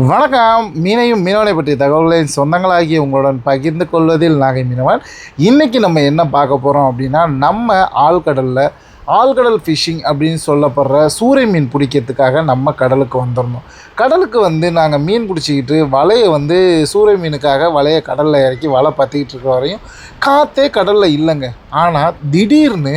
வணக்கம். மீனையும் மீனவனை பற்றிய தகவல்களை சொந்தங்களாகிய உங்களுடன் பகிர்ந்து கொள்வதில் நாகை மீனவன். இன்றைக்கி நம்ம என்ன பார்க்க போகிறோம் அப்படின்னா நம்ம ஆழ்கடலில் ஆழ்கடல் ஃபிஷிங் அப்படின்னு சொல்லப்படுற சூறை மீன் பிடிக்கிறதுக்காக நம்ம கடலுக்கு வந்துடணும். கடலுக்கு வந்து நாங்கள் மீன் பிடிச்சிக்கிட்டு வலையை வந்து சூறை மீனுக்காக வலையை கடலில் இறக்கி வலை பற்றிக்கிட்டு இருக்கிற வரையும் காற்றே கடலில் இல்லைங்க. ஆனால் திடீர்னு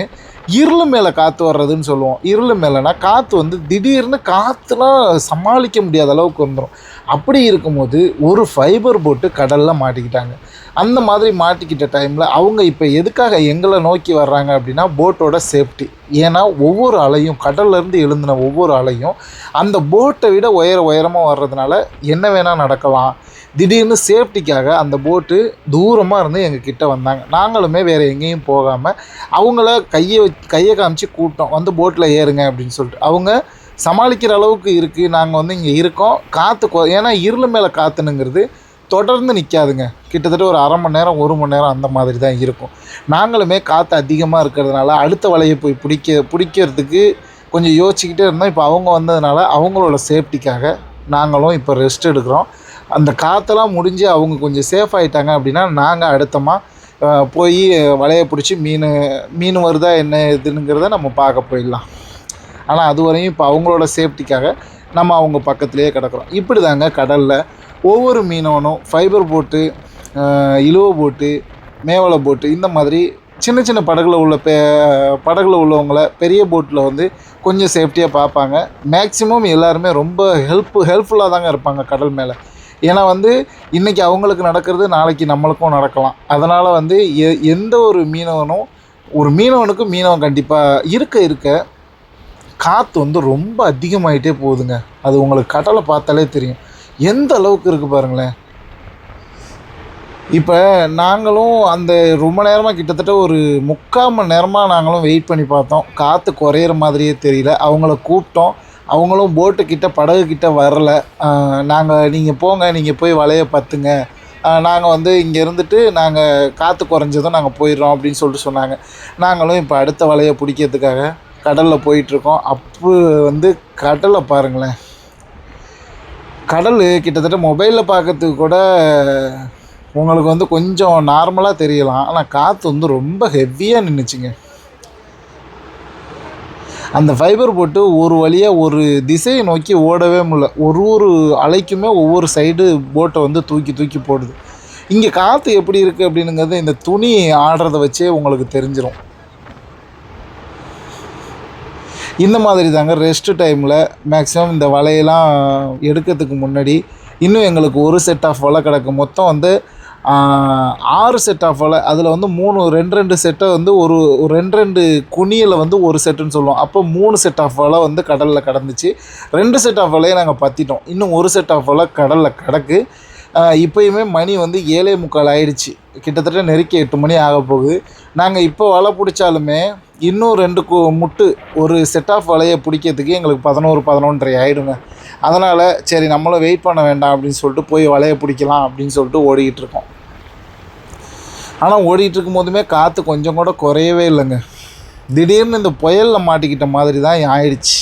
இருளு மேலே காற்று வர்றதுன்னு சொல்லுவோம். இருளு மேலேனா காற்று வந்து திடீர்னு காற்றுலாம் சமாளிக்க முடியாத அளவுக்கு வந்துடும் அப்படி இருக்கும்போது ஒரு ஃபைபர் போட்டு கடலில் மாட்டிக்கிட்டாங்க. அந்த மாதிரி மாட்டிக்கிட்ட டைமில் அவங்க இப்போ எதுக்காக எங்களை நோக்கி வர்றாங்க அப்படின்னா போட்டோட சேஃப்டி ஏன்னா ஒவ்வொரு அலையும் கடல்லேருந்து எழுந்தின ஒவ்வொரு அலையும் அந்த போட்டை விட உயர உயரமாக வர்றதுனால என்ன வேணால் நடக்கலாம். திடீர்னு சேஃப்டிக்காக அந்த போட்டு தூரமாக இருந்து எங்கள் கிட்டே வந்தாங்க. நாங்களுமே வேறு எங்கேயும் போகாமல் அவங்கள கையை வச்- கையை காமிச்சு கூட்டம் வந்து போட்டில் ஏறுங்க அப்படின்னு சொல்லிட்டு. அவங்க சமாளிக்கிற அளவுக்கு இருக்குது நாங்கள் வந்து இங்கே இருக்கோம். காற்று கொ ஏன்னா இருள் மேலே காற்றுனுங்கிறது தொடர்ந்து நிற்காதுங்க கிட்டத்தட்ட ஒரு அரை மணி நேரம் ஒரு மணி நேரம் அந்த மாதிரி தான் இருக்கும். நாங்களுமே காற்று அதிகமாக இருக்கிறதுனால அடுத்த வலையை போய் பிடிக்க பிடிக்கிறதுக்கு கொஞ்சம் யோசிச்சுக்கிட்டே இருந்தோம். இப்போ அவங்க வந்ததுனால அவங்களோட சேஃப்டிக்காக நாங்களும் இப்போ ரெஸ்ட் எடுக்கிறோம். அந்த காற்றெல்லாம் முடிஞ்சு அவங்க கொஞ்சம் சேஃப் ஆகிட்டாங்க அப்படின்னா நாங்கள் அடுத்தமாக போய் வலையை பிடிச்சி மீன் மீன் வருதா என்ன இதுங்கிறத நம்ம பார்க்க போயிடலாம். ஆனால் அது வரையும் இப்போ அவங்களோட சேஃப்டிக்காக நம்ம அவங்க பக்கத்துலேயே கிடக்கிறோம். இப்படி தாங்க கடலில் ஒவ்வொரு மீனவனும் ஃபைபர் போட்டு ஆஹ், இழுவ போட்டு மேவலை போட்டு இந்த மாதிரி சின்ன சின்ன படகுல உள்ள பெ படகுல உள்ளவங்கள பெரிய போட்டில் வந்து கொஞ்சம் சேஃப்டியாக பார்ப்பாங்க. மேக்ஸிமம் எல்லாருமே ரொம்ப ஹெல்ப் ஹெல்ப்ஃபுல்லாக தாங்க இருப்பாங்க கடல் மேலே. ஏன்னா வந்து இன்றைக்கி அவங்களுக்கு நடக்கிறது நாளைக்கு நம்மளுக்கும் நடக்கலாம். அதனால் வந்து எ எந்த ஒரு மீனவனும் ஒரு மீனவனுக்கு மீனவன் கண்டிப்பாக இருக்க இருக்க காற்று வந்து ரொம்ப அதிகமாயிட்டே போகுதுங்க. அது உங்களுக்கு கடலை பார்த்தாலே தெரியும். எந்த அளவுக்கு இருக்குது பாருங்களேன். இப்போ நாங்களும் அந்த ரொம்ப நேரமாக கிட்டத்தட்ட ஒரு முக்கால் மணி நேரமாக நாங்களும் வெயிட் பண்ணி பார்த்தோம். காற்று குறையிற மாதிரியே தெரியல. அவங்கள கூப்பிட்டோம். அவங்களும் போட்டு கிட்ட படகு கிட்ட வரல. நாங்கள் நீங்கள் போங்க நீங்கள் போய் வலைய பார்த்துங்க நாங்கள் வந்து இங்கே இருந்துட்டு நாங்கள் காற்று குறைஞ்சதும் நாங்கள் போயிடுறோம் அப்படின்னு சொல்லிட்டு சொன்னாங்க. நாங்களும் இப்போ அடுத்த வலையை பிடிக்கிறதுக்காக கடலில் போயிட்டுருக்கோம். அப்போ வந்து கடலை பாருங்களேன். கடல் கிட்டத்தட்ட மொபைலில் பார்க்கறதுக்கு கூட உங்களுக்கு வந்து கொஞ்சம் நார்மலாக தெரியலாம். ஆனால் காற்று வந்து ரொம்ப ஹெவியாக நின்றுச்சுங்க அந்த ஃபைபர் போட்டு ஒரு வழியாக ஒரு திசையை நோக்கி ஓடவே முடியல. ஒரு ஒரு அலைக்குமே ஒவ்வொரு சைடு போட்டை வந்து தூக்கி தூக்கி போடுது. இங்கே காற்று எப்படி இருக்குது அப்படின்னுங்கிறது இந்த துணி ஆடுறத வச்சே உங்களுக்கு தெரிஞ்சிடும் இந்த மாதிரி தாங்க ரெஸ்ட் டைமில் மேக்ஸிமம் இந்த வலையெல்லாம் எடுக்கிறதுக்கு முன்னாடி இன்னும் எங்களுக்கு ஒரு செட் ஆஃப் வலை கிடக்கு. மொத்தம் வந்து ஆறு செட் ஆஃப் வலை அதில் வந்து மூணு ரெண்டு ரெண்டு செட்டை வந்து ஒரு ஒரு ரெண்டு ரெண்டு குனியில் வந்து ஒரு செட்டுன்னு சொல்லுவோம். அப்போ மூணு செட் ஆஃப் வலை வந்து கடலில் கடந்துச்சு. ரெண்டு செட் ஆஃப் வலையை நாங்கள் பற்றிட்டோம் இன்னும் ஒரு செட் ஆஃப் வலை கடலில் கிடக்கு. இப்போயுமே மணி வந்து ஏழே முக்கால் ஆயிடுச்சு. கிட்டத்தட்ட நெருக்கி எட்டு மணி ஆக போகுது. நாங்கள் இப்போ வலை பிடிச்சாலுமே இன்னும் ரெண்டு கு முட்டு ஒரு செட் ஆஃப் வலையை பிடிக்கிறதுக்கு எங்களுக்கு பதினோரு பதினொன்றரை ஆகிடுங்க அதனால் சரி நம்மளும் வெயிட் பண்ண வேண்டாம் அப்படின்னு சொல்லிட்டு போய் வலையை பிடிக்கலாம் அப்படின்னு சொல்லிட்டு ஓடிக்கிட்டு இருக்கோம். ஆனால் ஓடிட்டு இருக்கும்போதுமே காற்று கொஞ்சம் கூட குறையவே இல்லைங்க. திடீர்னு இந்த புயலில் மாட்டிக்கிட்ட மாதிரி தான் ஆயிடுச்சு.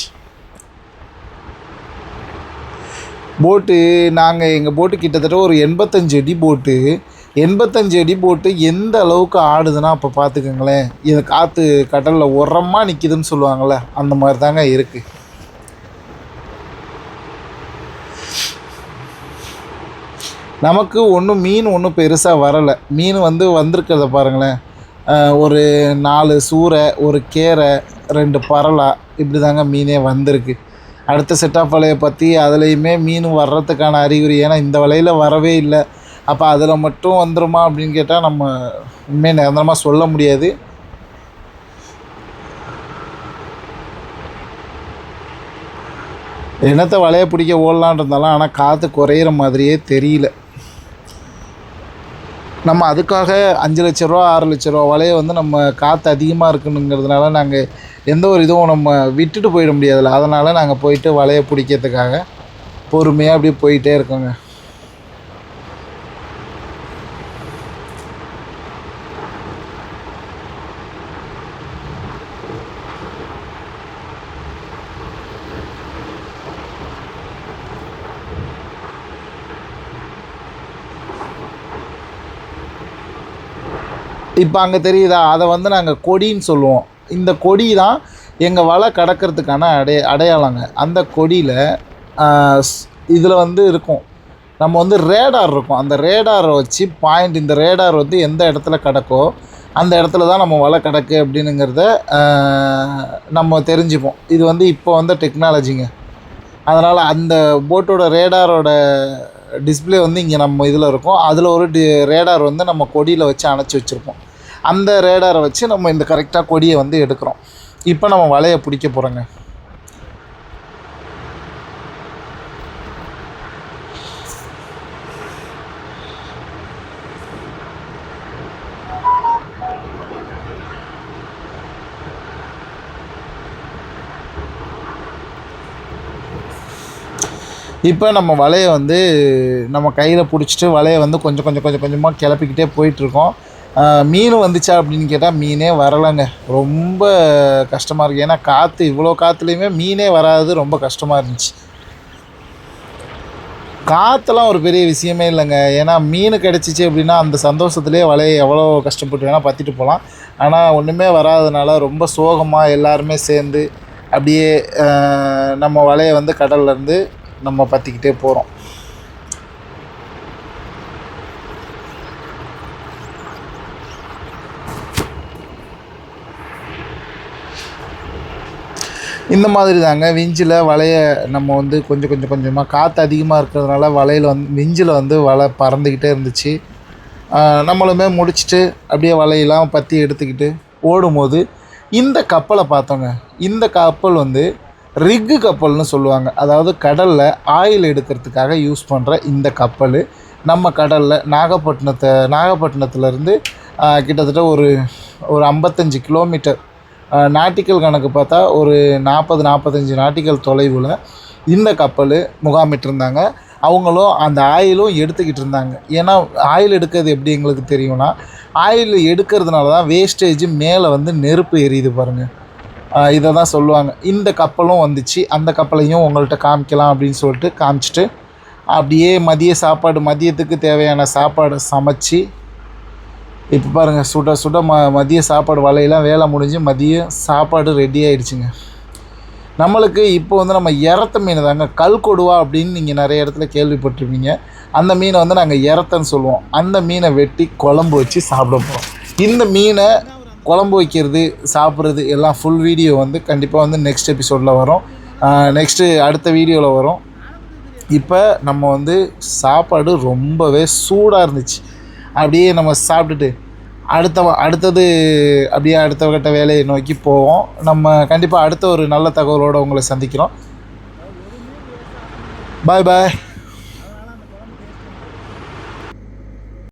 போட்டு நாங்கள் எங்கள் போட்டு கிட்டத்தட்ட ஒரு எண்பத்தஞ்சு அடி போட்டு எண்பத்தஞ்சு அடி போட்டு எந்த அளவுக்கு ஆடுதுன்னா அப்போ பார்த்துக்கோங்களேன் இது காற்று கடலில் உரமாக நிற்கிதுன்னு சொல்லுவாங்கள்ல அந்த மாதிரி தாங்க இருக்குது நமக்கு ஒன்றும் மீன் ஒன்றும் பெருசாக வரலை. மீன் வந்து வந்திருக்கிறத பாருங்களேன். ஒரு நாலு சூரை ஒரு கேரை ரெண்டு பரலா இப்படி தாங்க மீனே வந்திருக்கு. அடுத்த செட்டாப் வலையை பற்றி அதுலேயுமே மீன் வர்றதுக்கான அறிகுறி ஏன்னா இந்த வலையில் வரவே இல்லை. அப்போ அதில் மட்டும் வந்துருமா அப்படின்னு கேட்டால் நம்ம உண்மையை நிரந்தரமாக சொல்ல முடியாது. என்னத்தை வலையை பிடிக்க ஓடலான் இருந்தாலும் ஆனால் காற்று குறையிற மாதிரியே தெரியல. நம்ம அதுக்காக அஞ்சு லட்ச ரூபா ஆறு லட்ச ரூபா வலையை வந்து நம்ம காற்று அதிகமாக இருக்கணுங்கிறதுனால நாங்கள் எந்த ஒரு இதுவும் நம்ம விட்டுட்டு போயிட முடியாதுல்ல. அதனால் நாங்கள் போயிட்டு வலையை பிடிக்கிறதுக்காக பொறுமையாக அப்படியே போயிட்டே இருக்கோங்க. இப்போ அங்கே தெரியுதா? அதை வந்து நாங்கள் கொடின்னு சொல்லுவோம். இந்த கொடி தான் எங்கள் வலை கடக்கிறதுக்கான அடைய அடையாளங்க. அந்த கொடியில் இதில் வந்து இருக்கும். நம்ம வந்து ரேடார் இருக்கும். அந்த ரேடாரை வச்சு பாயிண்ட் இந்த ரேடார் வந்து எந்த இடத்துல கிடக்கோ அந்த இடத்துல தான் நம்ம வலை கிடக்கு அப்படின்னுங்கிறத நம்ம தெரிஞ்சுப்போம். இது வந்து இப்போ வந்த டெக்னாலஜிங்க அதனால் அந்த போட்டோட ரேடாரோட டிஸ்ப்ளே வந்து இங்கே நம்ம இதில் இருக்கும். அதில் ஒரு டி ரேடார் வந்து நம்ம கொடியில் வச்சு அணைச்சி வச்சுருப்போம். அந்த ரேடாரை வச்சு நம்ம இந்த கரெக்டாக கொடியை வந்து எடுக்கிறோம். இப்போ நம்ம வலையை பிடிக்க போகிறோங்க இப்போ நம்ம வலையை வந்து நம்ம கையில் பிடிச்சிட்டு வலையை வந்து கொஞ்சம் கொஞ்சம் கொஞ்சம் கொஞ்சமாக கிளப்பிக்கிட்டே போயிட்டுருக்கோம் மீன் வந்துச்சா அப்படின்னு கேட்டால் மீனே வரலைங்க. ரொம்ப கஷ்டமாக இருக்குது ஏன்னா காற்று இவ்வளோ காற்றுலையுமே மீனே வராது. ரொம்ப கஷ்டமாக இருந்துச்சு. காற்றுலாம் ஒரு பெரிய விஷயமே இல்லைங்க. ஏன்னா மீன் கிடச்சிச்சு அப்படின்னா அந்த சந்தோஷத்துலேயே வலையை எவ்வளோ கஷ்டப்பட்டு வேணால் பற்றிட்டு போகலாம். ஆனால் ஒன்றுமே வராதனால ரொம்ப சோகமாக எல்லாருமே சேர்ந்து அப்படியே நம்ம வலையை வந்து கடல்ல இருந்து நம்ம பற்றிக்கிட்டே போகிறோம் இந்த மாதிரி தாங்க விஞ்சில் வலையை நம்ம வந்து கொஞ்சம் கொஞ்சம் கொஞ்சமாக காற்று அதிகமாக இருக்கிறதுனால வலையில் வந்து விஞ்சில் வந்து வலை பறந்துக்கிட்டே இருந்துச்சு. நம்மளுமே முடிச்சுட்டு அப்படியே வலையெல்லாம் பற்றி எடுத்துக்கிட்டு ஓடும்போது இந்த கப்பலை பார்த்தோங்க. இந்த கப்பல் வந்து ரிக்கு கப்பல்னு சொல்லுவாங்க. அதாவது கடலில் ஆயில் எடுக்கிறதுக்காக யூஸ் பண்ணுற இந்த கப்பல். நம்ம கடலில் நாகப்பட்டினத்தை நாகப்பட்டினத்துலேருந்து கிட்டத்தட்ட ஒரு ஒரு ஐம்பத்தஞ்சு கிலோமீட்டர் நாட்டிக்கல் கணக்கு பார்த்தா ஒரு நாற்பது நாற்பத்தஞ்சு நாட்டிக்கல் தொலைவில் இந்த கப்பல் முகாமிட்டிருந்தாங்க. அவங்களும் அந்த ஆயிலும் எடுத்துக்கிட்டு இருந்தாங்க. ஏன்னா ஆயில் எடுக்கிறது எப்படி எங்களுக்கு தெரியும்னா ஆயில் எடுக்கிறதுனால தான் வேஸ்டேஜ் மேலே வந்து நெருப்பு எரியுது பாருங்கள் இதை தான் சொல்லுவாங்க. இந்த கப்பலும் வந்துச்சு. அந்த கப்பலையும் உங்கள்கிட்ட காமிக்கலாம் அப்படின்னு சொல்லிட்டு காமிச்சிட்டு அப்படியே மதிய சாப்பாடு மதியத்துக்கு தேவையான சாப்பாடை சமைச்சு இப்போ பாருங்கள் சுட சுட ம மதிய சாப்பாடு வலையெல்லாம் வேலை முடிஞ்சு மதியம் சாப்பாடு ரெடி ஆயிடுச்சுங்க. நம்மளுக்கு இப்போ வந்து நம்ம இறத்த மீன் தாங்க கல் கொடுவா அப்படின்னு நீங்கள் நிறைய இடத்துல கேள்விப்பட்டிருப்பீங்க. அந்த மீனை வந்து நாங்கள் இறத்தன்னு சொல்லுவோம். அந்த மீனை வெட்டி குழம்பு வச்சு சாப்பிட போகிறோம் இந்த மீனை குழம்பு வைக்கிறது சாப்பிட்றது எல்லாம் ஃபுல் வீடியோ வந்து கண்டிப்பாக வந்து நெக்ஸ்ட் எபிசோடில் வரும். நெக்ஸ்ட்டு அடுத்த வீடியோவில் வரும். இப்போ நம்ம வந்து சாப்பாடு ரொம்பவே சூடாக இருந்துச்சு. அப்படியே நம்ம சாப்பிட்டுட்டு அடுத்த அடுத்தது அப்படியே அடுத்த கட்ட வேலையை நோக்கி போவோம். நம்ம கண்டிப்பாக அடுத்த ஒரு நல்ல தகவலோடு உங்களை சந்திக்கிறோம். பாய் பாய்